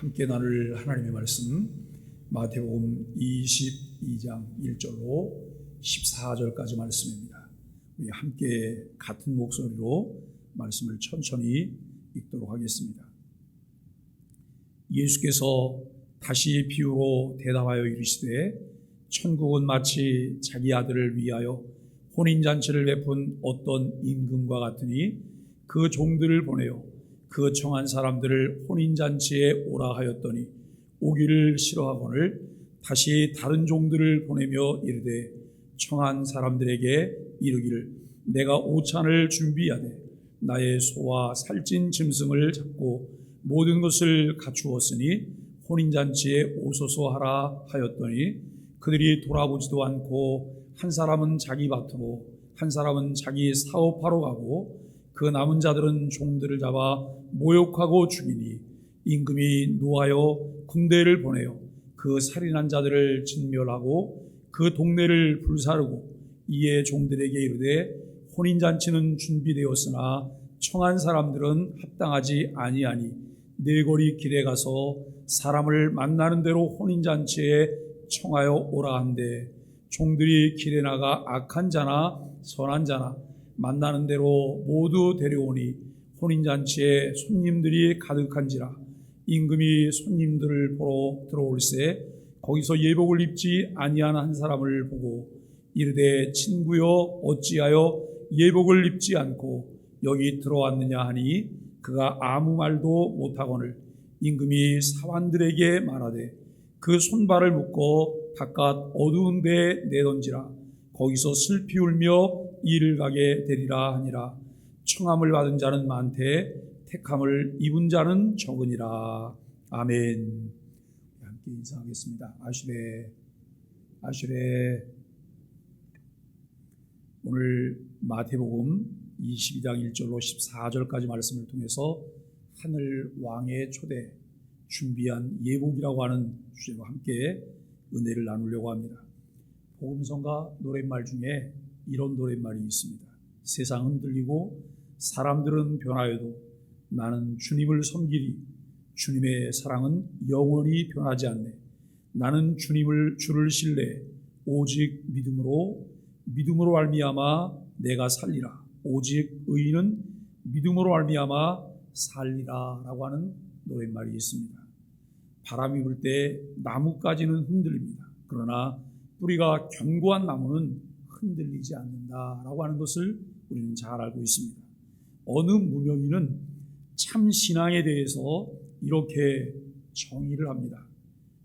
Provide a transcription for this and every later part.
함께 나눌 하나님의 말씀 마태복음 22장 1절로 14절까지 말씀입니다. 우리 함께 같은 목소리로 말씀을 천천히 읽도록 하겠습니다. 예수께서 다시 비유로 대답하여 이르시되 천국은 마치 자기 아들을 위하여 혼인잔치를 베푼 어떤 임금과 같으니 그 종들을 보내어 그 청한 사람들을 혼인잔치에 오라 하였더니 오기를 싫어하거늘 다시 다른 종들을 보내며 이르되 청한 사람들에게 이르기를 내가 오찬을 준비하되 나의 소와 살찐 짐승을 잡고 모든 것을 갖추었으니 혼인잔치에 오소서 하라 하였더니 그들이 돌아보지도 않고 한 사람은 자기 밭으로 한 사람은 자기 사업하러 가고 그 남은 자들은 종들을 잡아 모욕하고 죽이니 임금이 노하여 군대를 보내어 그 살인한 자들을 진멸하고 그 동네를 불사르고 이에 종들에게 이르되 혼인잔치는 준비되었으나 청한 사람들은 합당하지 아니하니 네거리 길에 가서 사람을 만나는 대로 혼인잔치에 청하여 오라 한데 종들이 길에 나가 악한 자나 선한 자나 만나는 대로 모두 데려오니 혼인잔치에 손님들이 가득한지라 임금이 손님들을 보러 들어올세 거기서 예복을 입지 아니한 한 사람을 보고 이르되 친구여 어찌하여 예복을 입지 않고 여기 들어왔느냐 하니 그가 아무 말도 못하거늘 임금이 사환들에게 말하되 그 손발을 묶어 바깥 어두운 데 내던지라 거기서 슬피 울며 일을 가게 되리라 하니라. 청함을 받은 자는 많되 택함을 입은 자는 적으니라. 아멘. 함께 인사하겠습니다. 아슈레 아슈레. 오늘 마태복음 22장 1절로 14절까지 말씀을 통해서 하늘 왕의 초대 준비한 예복이라고 하는 주제와 함께 은혜를 나누려고 합니다. 복음성가 노랫말 중에 이런 노랫말이 있습니다. 세상은 흔들리고 사람들은 변하여도 나는 주님을 섬기리. 주님의 사랑은 영원히 변하지 않네. 나는 주님을 주를 신뢰 오직 믿음으로 믿음으로 알미암아 내가 살리라. 오직 의인은 믿음으로 알미암아 살리라라고 하는 노랫말이 있습니다. 바람이 불 때 나무까지는 흔들립니다. 그러나 뿌리가 견고한 나무는 흔들리지 않는다라고 하는 것을 우리는 잘 알고 있습니다. 어느 무명인은 참 신앙에 대해서 이렇게 정의를 합니다.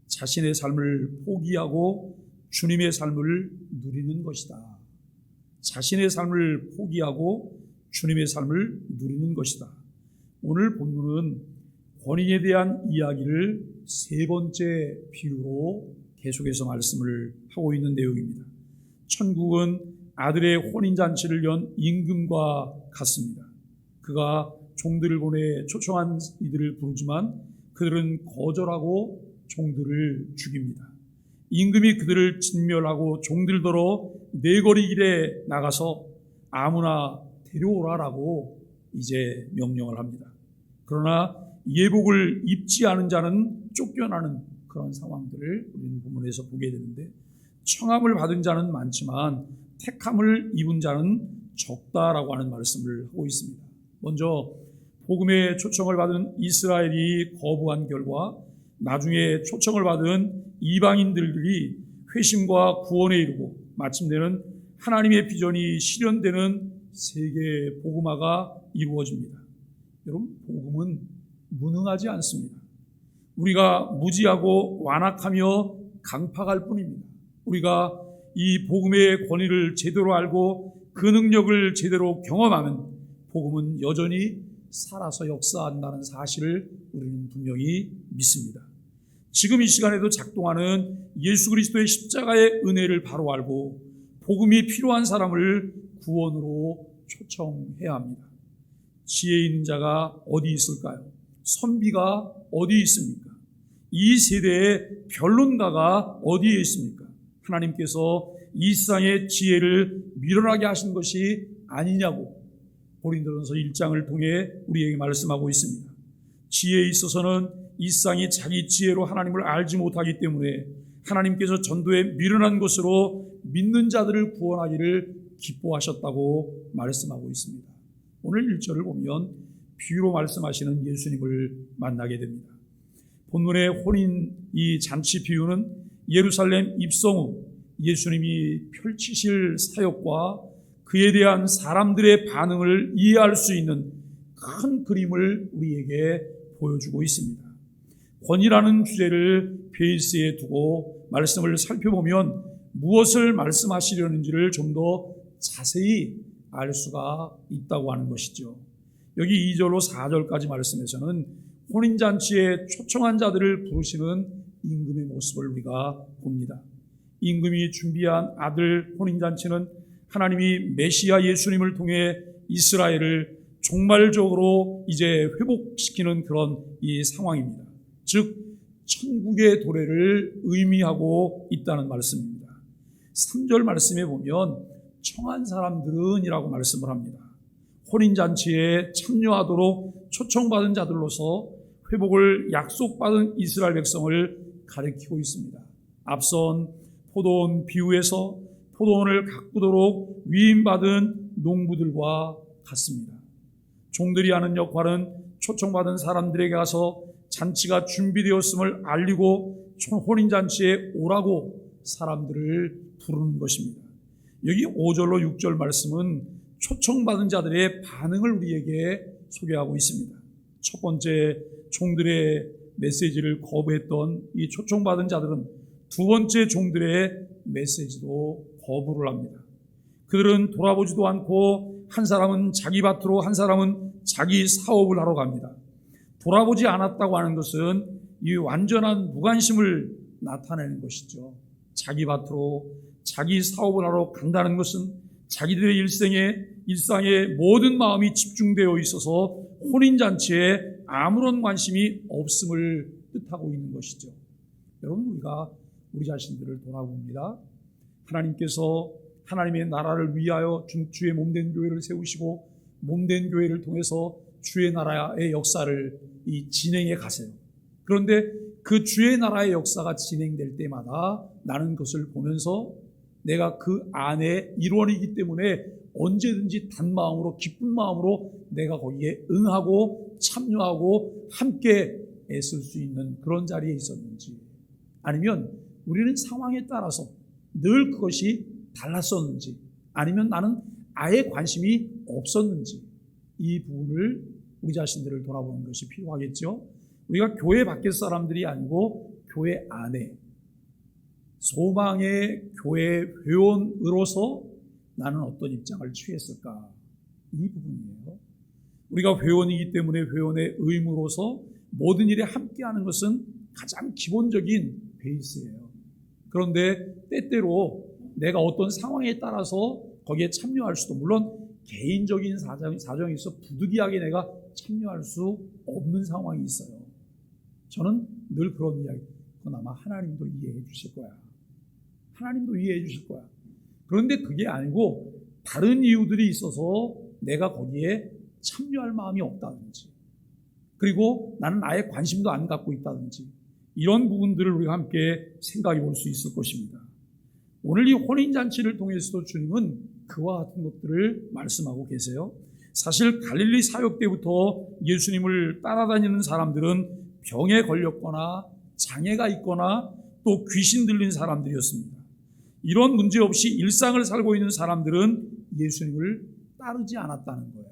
자신의 삶을 포기하고 주님의 삶을 누리는 것이다. 자신의 삶을 포기하고 주님의 삶을 누리는 것이다. 오늘 본문은 권위에 대한 이야기를 세 번째 비유로 계속해서 말씀을 하고 있는 내용입니다. 천국은 아들의 혼인잔치를 연 임금과 같습니다. 그가 종들을 보내 초청한 이들을 부르지만 그들은 거절하고 종들을 죽입니다. 임금이 그들을 진멸하고 종들더러 네거리 길에 나가서 아무나 데려오라라고 이제 명령을 합니다. 그러나 예복을 입지 않은 자는 쫓겨나는 그런 상황들을 우리는 본문에서 보게 되는데 청함을 받은 자는 많지만 택함을 입은 자는 적다라고 하는 말씀을 하고 있습니다. 먼저 복음의 초청을 받은 이스라엘이 거부한 결과 나중에 초청을 받은 이방인들이 회심과 구원에 이르고 마침내는 하나님의 비전이 실현되는 세계 복음화가 이루어집니다. 여러분 복음은 무능하지 않습니다. 우리가 무지하고 완악하며 강팍할 뿐입니다. 우리가 이 복음의 권위를 제대로 알고 그 능력을 제대로 경험하면 복음은 여전히 살아서 역사한다는 사실을 우리는 분명히 믿습니다. 지금 이 시간에도 작동하는 예수 그리스도의 십자가의 은혜를 바로 알고 복음이 필요한 사람을 구원으로 초청해야 합니다. 지혜 있는 자가 어디 있을까요? 선비가 어디 있습니까? 이 세대의 변론가가 어디에 있습니까? 하나님께서 이 세상의 지혜를 밀어나게 하신 것이 아니냐고 고린도전서 1장을 통해 우리에게 말씀하고 있습니다. 지혜에 있어서는 이 세상이 자기 지혜로 하나님을 알지 못하기 때문에 하나님께서 전도에 미련한 것으로 믿는 자들을 구원하기를 기뻐하셨다고 말씀하고 있습니다. 오늘 1절을 보면 비유로 말씀하시는 예수님을 만나게 됩니다. 본문의 혼인 이 잔치 비유는 예루살렘 입성 후 예수님이 펼치실 사역과 그에 대한 사람들의 반응을 이해할 수 있는 큰 그림을 우리에게 보여주고 있습니다. 권이라는 주제를 베이스에 두고 말씀을 살펴보면 무엇을 말씀하시려는지를 좀 더 자세히 알 수가 있다고 하는 것이죠. 여기 2절로 4절까지 말씀에서는 혼인잔치에 초청한 자들을 부르시는 임금의 모습을 우리가 봅니다. 임금이 준비한 아들 혼인잔치는 하나님이 메시아 예수님을 통해 이스라엘을 종말적으로 이제 회복시키는 그런 이 상황입니다. 즉, 천국의 도래를 의미하고 있다는 말씀입니다. 3절 말씀에 보면 청한 사람들은 이라고 말씀을 합니다. 혼인잔치에 참여하도록 초청받은 자들로서 회복을 약속받은 이스라엘 백성을 가리키고 있습니다. 앞선 포도원 비유에서 포도원을 가꾸도록 위임받은 농부들과 같습니다. 종들이 하는 역할은 초청받은 사람들에게 가서 잔치가 준비되었음을 알리고 혼인잔치에 오라고 사람들을 부르는 것입니다. 여기 5절로 6절 말씀은 초청받은 자들의 반응을 우리에게 소개하고 있습니다. 첫 번째 종들의 메시지를 거부했던 이 초청받은 자들은 두 번째 종들의 메시지도 거부를 합니다. 그들은 돌아보지도 않고 한 사람은 자기 밭으로 한 사람은 자기 사업을 하러 갑니다. 돌아보지 않았다고 하는 것은 이 완전한 무관심을 나타내는 것이죠. 자기 밭으로 자기 사업을 하러 간다는 것은 자기들의 일생에 일상에 모든 마음이 집중되어 있어서 혼인잔치에 아무런 관심이 없음을 뜻하고 있는 것이죠. 여러분, 우리가 우리 자신들을 돌아봅니다. 하나님께서 하나님의 나라를 위하여 주의 몸된 교회를 세우시고 몸된 교회를 통해서 주의 나라의 역사를 이 진행해 가세요. 그런데 그 주의 나라의 역사가 진행될 때마다 나는 그것을 보면서 내가 그 안에 일원이기 때문에 언제든지 단 마음으로 기쁜 마음으로 내가 거기에 응하고 참여하고 함께 애쓸 수 있는 그런 자리에 있었는지 아니면 우리는 상황에 따라서 늘 그것이 달랐었는지 아니면 나는 아예 관심이 없었는지 이 부분을 우리 자신들을 돌아보는 것이 필요하겠죠. 우리가 교회 밖의 사람들이 아니고 교회 안에 소망의 교회 회원으로서 나는 어떤 입장을 취했을까? 이 부분이에요. 우리가 회원이기 때문에 회원의 의무로서 모든 일에 함께하는 것은 가장 기본적인 베이스예요. 그런데 때때로 내가 어떤 상황에 따라서 거기에 참여할 수도 물론 개인적인 사정, 사정이 있어 부득이하게 내가 참여할 수 없는 상황이 있어요. 저는 늘 그런 이야기, 그건 아마 하나님도 이해해 주실 거야. 하나님도 이해해 주실 거야. 그런데 그게 아니고 다른 이유들이 있어서 내가 거기에 참여할 마음이 없다든지 그리고 나는 아예 관심도 안 갖고 있다든지 이런 부분들을 우리가 함께 생각해 볼 수 있을 것입니다. 오늘 이 혼인잔치를 통해서도 주님은 그와 같은 것들을 말씀하고 계세요. 사실 갈릴리 사역 때부터 예수님을 따라다니는 사람들은 병에 걸렸거나 장애가 있거나 또 귀신 들린 사람들이었습니다. 이런 문제 없이 일상을 살고 있는 사람들은 예수님을 따르지 않았다는 거예요.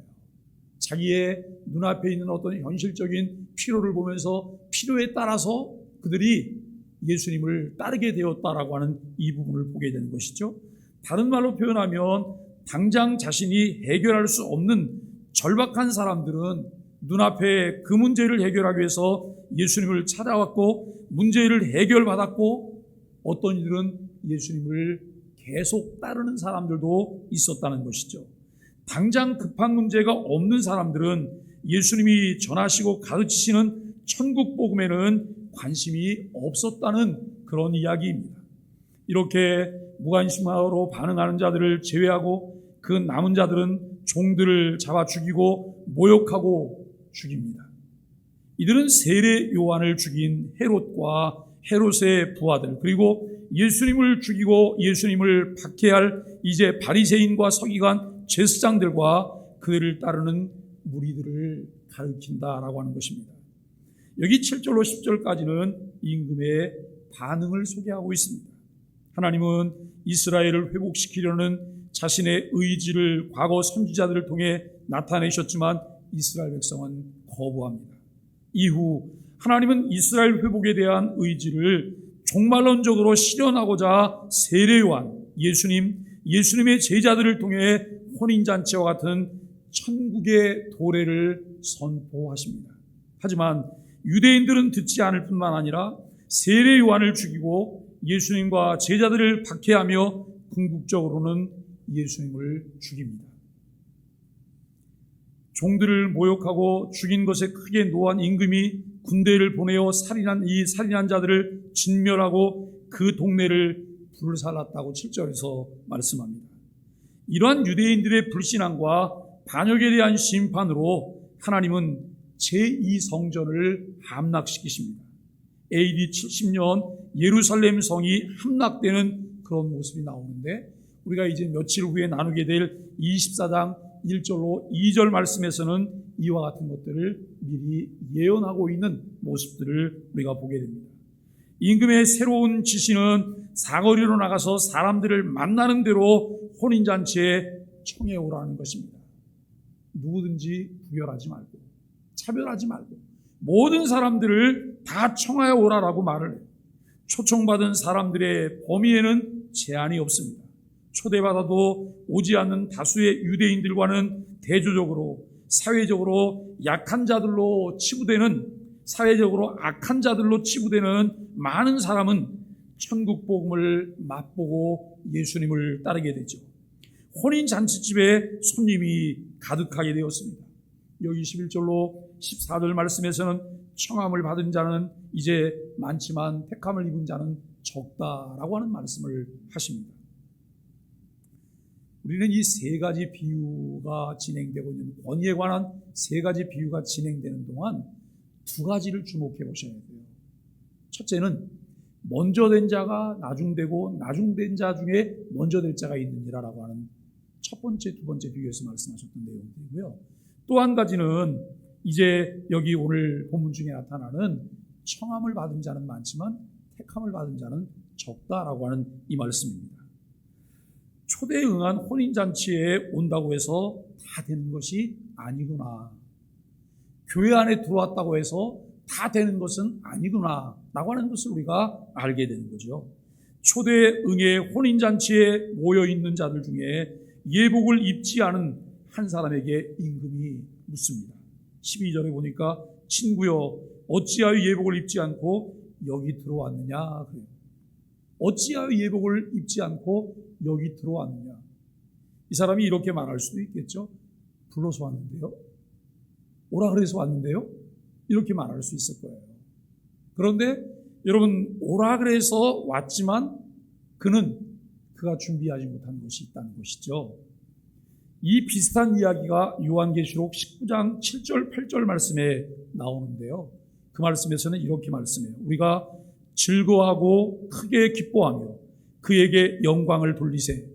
자기의 눈앞에 있는 어떤 현실적인 필요를 보면서 필요에 따라서 그들이 예수님을 따르게 되었다라고 하는 이 부분을 보게 되는 것이죠. 다른 말로 표현하면 당장 자신이 해결할 수 없는 절박한 사람들은 눈앞에 그 문제를 해결하기 위해서 예수님을 찾아왔고 문제를 해결받았고 어떤 이들은 예수님을 계속 따르는 사람들도 있었다는 것이죠. 당장 급한 문제가 없는 사람들은 예수님이 전하시고 가르치시는 천국 복음에는 관심이 없었다는 그런 이야기입니다. 이렇게 무관심하로 반응하는 자들을 제외하고 그 남은 자들은 종들을 잡아 죽이고 모욕하고 죽입니다. 이들은 세례 요한을 죽인 헤롯과 헤롯의 부하들 그리고 예수님을 죽이고 예수님을 박해할 이제 바리새인과 서기관 제사장들과 그들을 따르는 무리들을 가리킨다라고 하는 것입니다. 여기 7절로 10절까지는 임금의 반응을 소개하고 있습니다. 하나님은 이스라엘을 회복시키려는 자신의 의지를 과거 선지자들을 통해 나타내셨지만 이스라엘 백성은 거부합니다. 이후 하나님은 이스라엘 회복에 대한 의지를 종말론적으로 실현하고자 세례요한 예수님, 예수님의 제자들을 통해 혼인잔치와 같은 천국의 도래를 선포하십니다. 하지만 유대인들은 듣지 않을 뿐만 아니라 세례 요한을 죽이고 예수님과 제자들을 박해하며 궁극적으로는 예수님을 죽입니다. 종들을 모욕하고 죽인 것에 크게 노한 임금이 군대를 보내어 살인한 이 살인한 자들을 진멸하고 그 동네를 불살랐다고 7절에서 말씀합니다. 이러한 유대인들의 불신앙과 반역에 대한 심판으로 하나님은 제2성전을 함락시키십니다. AD 70년 예루살렘 성이 함락되는 그런 모습이 나오는데 우리가 이제 며칠 후에 나누게 될 24장 1절로 2절 말씀에서는 이와 같은 것들을 미리 예언하고 있는 모습들을 우리가 보게 됩니다. 임금의 새로운 지시는 사거리로 나가서 사람들을 만나는 대로 혼인잔치에 청해 오라는 것입니다. 누구든지 구별하지 말고 차별하지 말고 모든 사람들을 다 청하여 오라라고 말을 해요. 초청받은 사람들의 범위에는 제한이 없습니다. 초대받아도 오지 않는 다수의 유대인들과는 대조적으로 사회적으로 약한 자들로 치부되는 사회적으로 악한 자들로 치부되는 많은 사람은 천국 복음을 맛보고 예수님을 따르게 되죠. 혼인 잔치집에 손님이 가득하게 되었습니다. 여기 11절로 14절 말씀에서는 청함을 받은 자는 이제 많지만 택함을 입은 자는 적다라고 하는 말씀을 하십니다. 우리는 이 세 가지 비유가 진행되고 있는 권위에 관한 세 가지 비유가 진행되는 동안 두 가지를 주목해 보셔야 돼요. 첫째는 먼저 된 자가 나중되고 나중된 자 중에 먼저 될 자가 있느니라라고 하는 첫 번째, 두 번째 비유에서 말씀하셨던 내용들이고요. 또 한 가지는 이제 여기 오늘 본문 중에 나타나는 청함을 받은 자는 많지만 택함을 받은 자는 적다라고 하는 이 말씀입니다. 초대에 응한 혼인잔치에 온다고 해서 다 되는 것이 아니구나. 교회 안에 들어왔다고 해서 다 되는 것은 아니구나. 라고 하는 것을 우리가 알게 되는 거죠. 초대 응애 혼인잔치에 모여 있는 자들 중에 예복을 입지 않은 한 사람에게 임금이 묻습니다. 12절에 보니까 친구여 어찌하여 예복을 입지 않고 여기 들어왔느냐 그래요. 어찌하여 예복을 입지 않고 여기 들어왔느냐. 이 사람이 이렇게 말할 수도 있겠죠. 불러서 왔는데요. 오라 그래서 왔는데요. 이렇게 말할 수 있을 거예요. 그런데 여러분 오라 그래서 왔지만 그는 그가 준비하지 못한 것이 있다는 것이죠. 이 비슷한 이야기가 요한계시록 19장 7절 8절 말씀에 나오는데요. 그 말씀에서는 이렇게 말씀해요. 우리가 즐거워하고 크게 기뻐하며 그에게 영광을 돌리세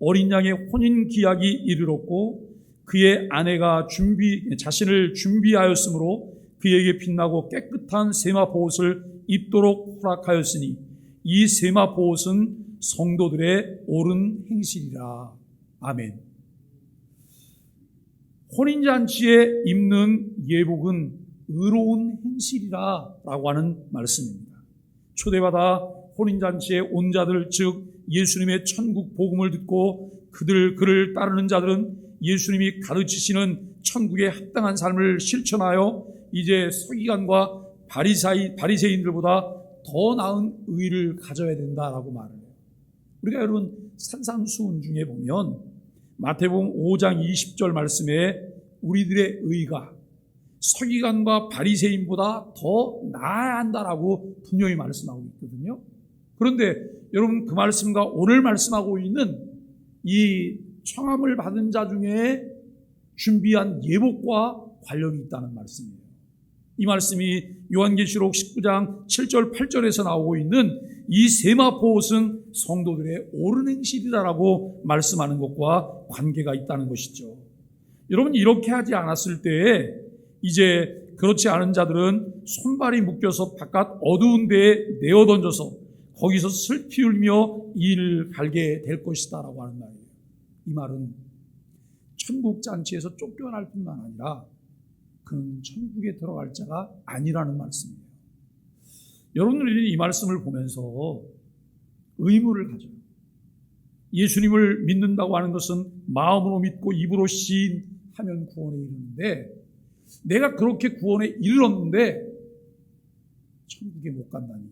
어린 양의 혼인 기약이 이르렀고 그의 아내가 준비 자신을 준비하였으므로 그에게 빛나고 깨끗한 세마포 옷을 입도록 허락하였으니 이 세마포 옷은 성도들의 옳은 행실이라 아멘. 혼인잔치에 입는 예복은 의로운 행실이라 라고 하는 말씀입니다. 초대받아 혼인잔치에 온 자들, 즉 예수님의 천국 복음을 듣고 그들, 그를 따르는 자들은 예수님이 가르치시는 천국에 합당한 삶을 실천하여 이제 서기관과 바리사이, 바리새인들보다 더 나은 의를 가져야 된다라고 말을 해요. 우리가 여러분 산상수훈 중에 보면 마태복음 5장 20절 말씀에 우리들의 의가 서기관과 바리새인보다 더 나아야 한다라고 분명히 말씀하고 있거든요. 그런데 여러분 그 말씀과 오늘 말씀하고 있는 이 청함을 받은 자 중에 준비한 예복과 관련이 있다는 말씀이에요. 이 말씀이 요한계시록 19장 7절 8절에서 나오고 있는 이 세마포 옷은 성도들의 옳은 행실이다라고 말씀하는 것과 관계가 있다는 것이죠. 여러분 이렇게 하지 않았을 때에 이제 그렇지 않은 자들은 손발이 묶여서 바깥 어두운 데에 내어 던져서 거기서 슬피 울며 이를 갈게 될 것이다 라고 하는 말이에요. 이 말은 천국 잔치에서 쫓겨날 뿐만 아니라 그는 천국에 들어갈 자가 아니라는 말씀이에요. 여러분들이 이 말씀을 보면서 의무를 가져요. 예수님을 믿는다고 하는 것은 마음으로 믿고 입으로 시인하면 구원에 이르는데 내가 그렇게 구원에 이르렀는데 천국에 못 간다니.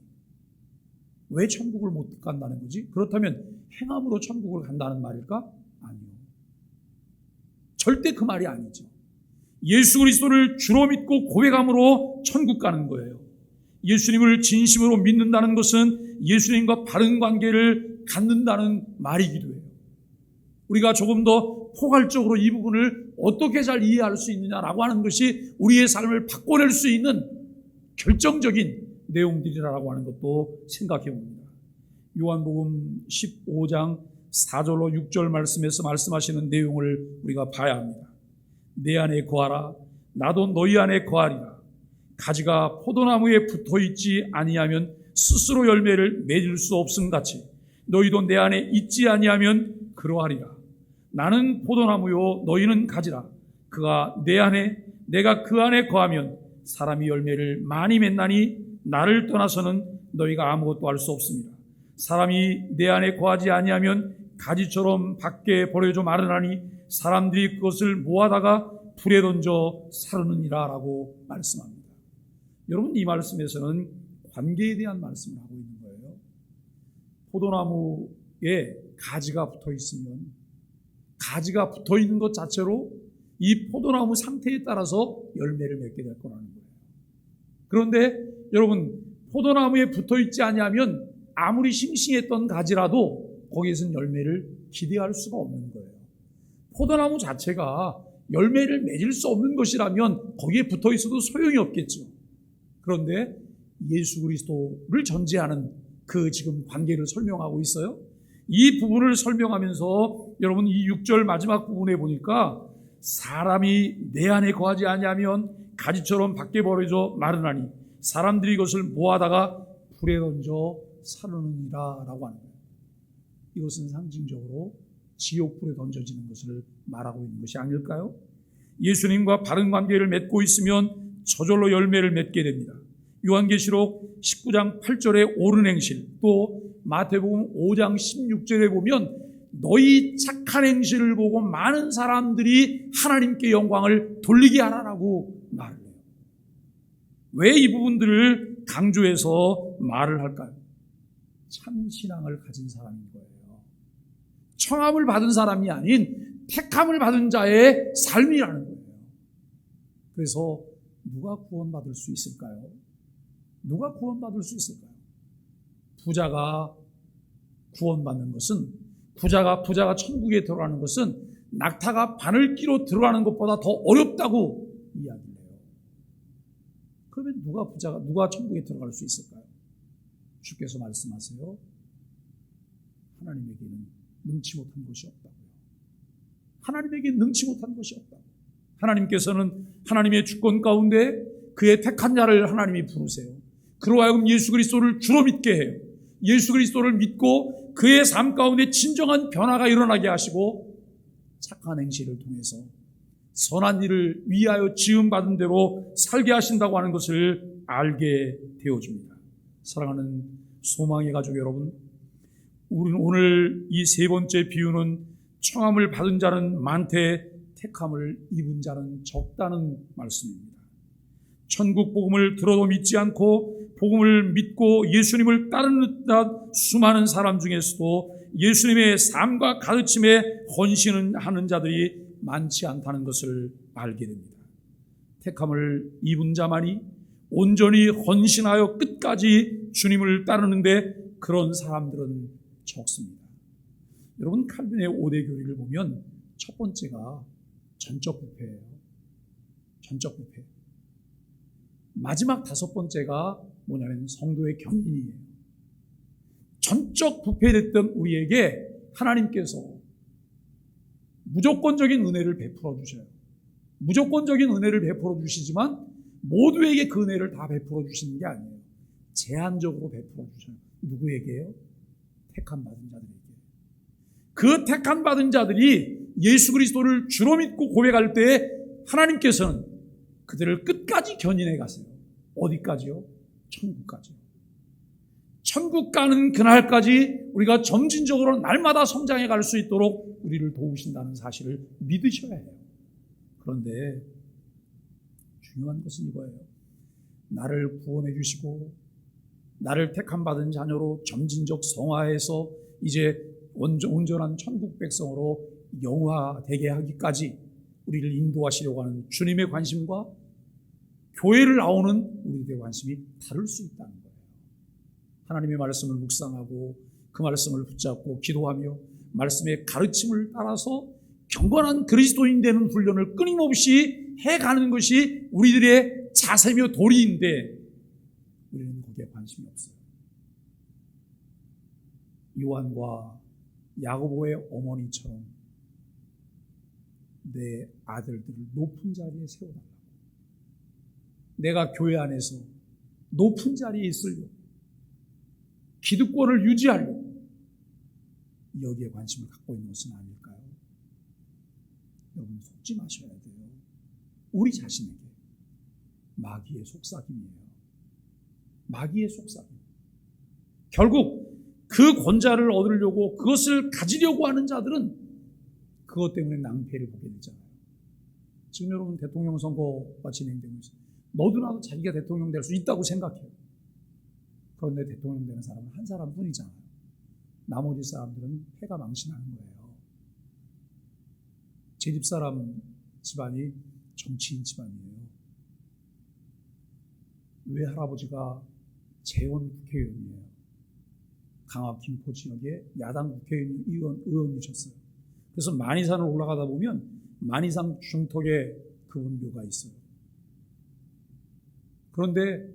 왜 천국을 못 간다는 거지? 그렇다면 행함으로 천국을 간다는 말일까? 아니요. 절대 그 말이 아니죠. 예수 그리스도를 주로 믿고 고백함으로 천국 가는 거예요. 예수님을 진심으로 믿는다는 것은 예수님과 바른 관계를 갖는다는 말이기도 해요. 우리가 조금 더 포괄적으로 이 부분을 어떻게 잘 이해할 수 있느냐라고 하는 것이 우리의 삶을 바꿔낼 수 있는 결정적인 내용들이라고 하는 것도 생각해 봅니다. 요한복음 15장 4절로 6절 말씀에서 말씀하시는 내용을 우리가 봐야 합니다. 내 안에 거하라 나도 너희 안에 거하리라 가지가 포도나무에 붙어 있지 아니하면 스스로 열매를 맺을 수 없음 같이 너희도 내 안에 있지 아니하면 그러하리라 나는 포도나무요 너희는 가지라 그가 내 안에 내가 그 안에 거하면 사람이 열매를 많이 맺나니 나를 떠나서는 너희가 아무것도 할 수 없습니다 사람이 내 안에 거하지 아니하면 가지처럼 밖에 버려져 마르나니 사람들이 그것을 모아다가 불에 던져 사르느니라 라고 말씀합니다. 여러분 이 말씀에서는 관계에 대한 말씀을 하고 있는 거예요. 포도나무에 가지가 붙어 있으면 가지가 붙어 있는 것 자체로 이 포도나무 상태에 따라서 열매를 맺게 될 거라는 거예요. 그런데 여러분 포도나무에 붙어 있지 아니하면 아무리 싱싱했던 가지라도 거기에서는 열매를 기대할 수가 없는 거예요. 포도나무 자체가 열매를 맺을 수 없는 것이라면 거기에 붙어 있어도 소용이 없겠죠. 그런데 예수 그리스도를 전제하는 그 지금 관계를 설명하고 있어요. 이 부분을 설명하면서 여러분 이 6절 마지막 부분에 보니까 사람이 내 안에 거하지 아니하면 가지처럼 밖에 버려져 마르나니 사람들이 이것을 모아다가 불에 던져 사르느니라 라고 하는 거예요. 이것은 상징적으로 지옥불에 던져지는 것을 말하고 있는 것이 아닐까요? 예수님과 바른 관계를 맺고 있으면 저절로 열매를 맺게 됩니다. 요한계시록 19장 8절의 옳은 행실, 또 마태복음 5장 16절에 보면 너희 착한 행실을 보고 많은 사람들이 하나님께 영광을 돌리게 하라라고 말을 해요. 왜 이 부분들을 강조해서 말을 할까요? 참 신앙을 가진 사람인 거예요. 청함을 받은 사람이 아닌 택함을 받은 자의 삶이라는 거예요. 그래서 누가 구원받을 수 있을까요? 누가 구원받을 수 있을까요? 부자가 구원받는 것은 부자가 부자가 천국에 들어가는 것은 낙타가 바늘기로 들어가는 것보다 더 어렵다고 이야기를 해요. 그러면 누가 부자가 누가 천국에 들어갈 수 있을까요? 주께서 말씀하세요. 하나님에게는 능치 못한 것이 없다고요. 하나님에게 능치 못한 것이 없다고. 하나님께서는 하나님의 주권 가운데 그의 택한 자를 하나님이 부르세요. 그로 하여금 예수 그리스도를 주로 믿게 해요. 예수 그리스도를 믿고 그의 삶 가운데 진정한 변화가 일어나게 하시고 착한 행실을 통해서 선한 일을 위하여 지음받은 대로 살게 하신다고 하는 것을 알게 되어줍니다. 사랑하는 소망의 가족 여러분, 우리는 오늘 이 세 번째 비유는 청함을 받은 자는 많되 택함을 입은 자는 적다는 말씀입니다. 천국 복음을 들어도 믿지 않고 복음을 믿고 예수님을 따르는 수많은 사람 중에서도 예수님의 삶과 가르침에 헌신을 하는 자들이 많지 않다는 것을 알게 됩니다. 택함을 입은 자만이 온전히 헌신하여 끝까지 주님을 따르는데 그런 사람들은 적습니다. 여러분 칼빈의 5대 교리를 보면 첫 번째가 전적 부패예요. 전적 부패. 마지막 다섯 번째가 뭐냐면 성도의 견인이에요. 전적 부패됐던 우리에게 하나님께서 무조건적인 은혜를 베풀어 주셔요. 무조건적인 은혜를 베풀어 주시지만 모두에게 그 은혜를 다 베풀어 주시는 게 아니에요. 제한적으로 베풀어 주셔요. 누구에게요? 택한 받은 자들에게. 그 택한 받은 자들이 예수 그리스도를 주로 믿고 고백할 때 하나님께서는 그들을 끝까지 견인해 가세요. 어디까지요? 천국까지요. 천국 가는 그날까지 우리가 점진적으로 날마다 성장해 갈 수 있도록 우리를 도우신다는 사실을 믿으셔야 해요. 그런데 중요한 것은 이거예요. 나를 구원해 주시고 나를 택함 받은 자녀로 점진적 성화해서 이제 온전한 천국 백성으로 영화되게 하기까지 우리를 인도하시려고 하는 주님의 관심과 교회를 나오는 우리들의 관심이 다를 수 있다는 거예요. 하나님의 말씀을 묵상하고 그 말씀을 붙잡고 기도하며 말씀의 가르침을 따라서 경건한 그리스도인 되는 훈련을 끊임없이 해가는 것이 우리들의 자세며 도리인데 우리는 거기에 관심이 없어요. 요한과 야고보의 어머니처럼 내 아들들을 높은 자리에 세워달라고. 내가 교회 안에서 높은 자리에 있으려고. 기득권을 유지하려고. 여기에 관심을 갖고 있는 것은 아닐까요? 여러분 속지 마셔야 돼요. 우리 자신에게 마귀의 속삭임이에요. 마귀의 속삭임. 결국 그 권자를 얻으려고 그것을 가지려고 하는 자들은 그것 때문에 낭패를 보게 되잖아요. 지금 여러분 대통령 선거가 진행되고 있어요. 너도 나도 자기가 대통령 될 수 있다고 생각해요. 그런데 대통령 되는 사람은 한 사람 뿐이잖아요. 나머지 사람들은 해가 망신하는 거예요. 제 집사람 집안이 정치인 집안이에요. 외할아버지가 재원 국회의원이에요. 강화 김포 지역의 야당 국회의원 의원이셨어요. 그래서 만이산을 올라가다 보면 만이산 중턱에 그분 묘가 있어요. 그런데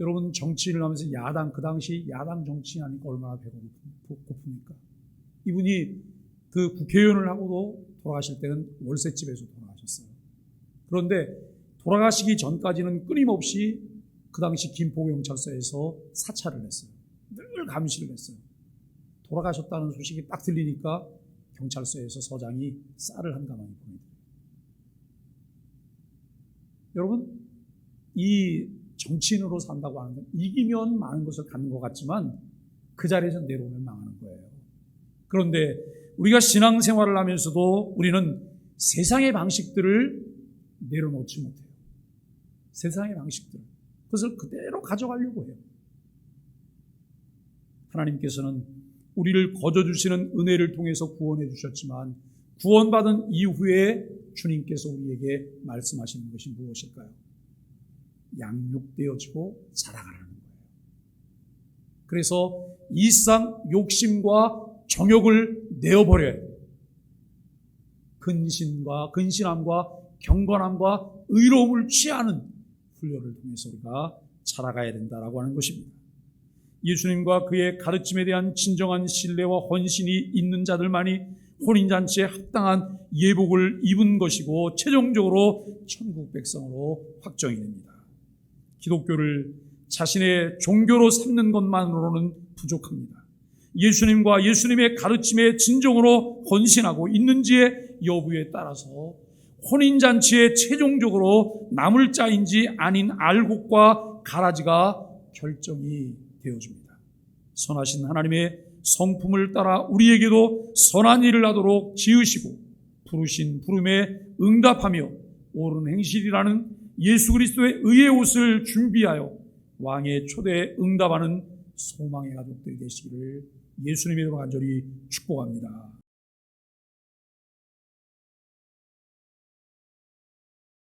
여러분 정치인을 하면서 야당 그 당시 야당 정치인 하니까 얼마나 배가 고픕니까? 이분이 그 국회의원을 하고도 돌아가실 때는 월세집에서 돌아가셨어요. 그런데 돌아가시기 전까지는 끊임없이 그 당시 김포경찰서에서 사찰을 했어요. 늘 감시를 했어요. 돌아가셨다는 소식이 딱 들리니까 경찰서에서 서장이 쌀을 한 가마니 보내드려요. 여러분, 이 정치인으로 산다고 하는 건 이기면 많은 것을 갖는 것 같지만 그 자리에서 내려오면 망하는 거예요. 그런데 우리가 신앙생활을 하면서도 우리는 세상의 방식들을 내려놓지 못해요. 세상의 방식들. 그것을 그대로 가져가려고 해요. 하나님께서는 우리를 거저주시는 은혜를 통해서 구원해 주셨지만 구원받은 이후에 주님께서 우리에게 말씀하시는 것이 무엇일까요? 양육되어지고 자라가라는 거예요. 그래서 이상 욕심과 정욕을 내어버려야 돼요. 근신과 근신함과 경건함과 의로움을 취하는 훈련을 통해서 우리가 자라가야 된다라고 하는 것입니다. 예수님과 그의 가르침에 대한 진정한 신뢰와 헌신이 있는 자들만이 혼인잔치에 합당한 예복을 입은 것이고 최종적으로 천국 백성으로 확정이 됩니다. 기독교를 자신의 종교로 삼는 것만으로는 부족합니다. 예수님과 예수님의 가르침에 진정으로 헌신하고 있는지의 여부에 따라서 혼인잔치에 최종적으로 남을 자인지 아닌 알곡과 가라지가 결정이 되어줍니다. 선하신 하나님의 성품을 따라 우리에게도 선한 일을 하도록 지으시고 부르신 부름에 응답하며 옳은 행실이라는 예수 그리스도의 의의 옷을 준비하여 왕의 초대에 응답하는 소망의 가족들이 되시기를 예수님의 이름으로 간절히 축복합니다.